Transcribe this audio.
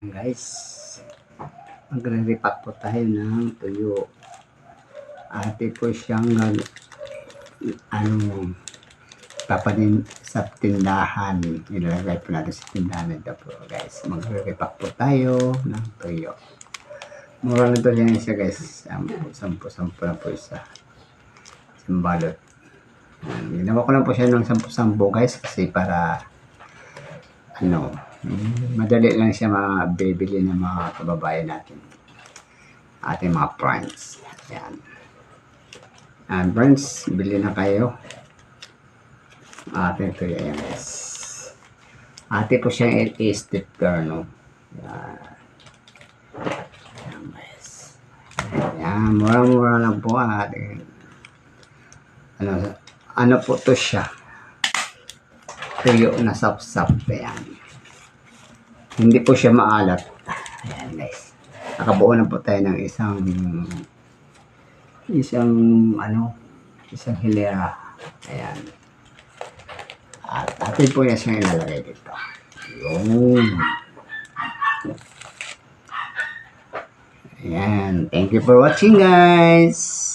Guys, magre-repack po tayo ng tuyo. Ate po siyang ano, papanin sa tindahan. Ilalagay po natin sa tindahan ito po guys. Magre-repack po tayo ng tuyo. Mura na to yan isa guys. Sampu, sampu, sampu na po isa. Isang balot. Ginawa ko lang po siya ng sampu-sampu guys kasi para ano, madali lang siya mabibili ng mga kababayan natin. Ating mga friends. Ayan. And friends, bili na kayo. Ate ito guys. Ate po siyang i-step girl, no? Ayan. Guys. Ayan, mura-mura lang po ate. Ano, ano po to siya? tuyo na sap-sap. Ayan. Hindi po siya maalat. Ayan guys. Nakabuo na po tayo ng isang isang ano isang hilera. Ayan. At atin po yan siyang ilalagay dito. Yun. Ayan. Thank you for watching guys.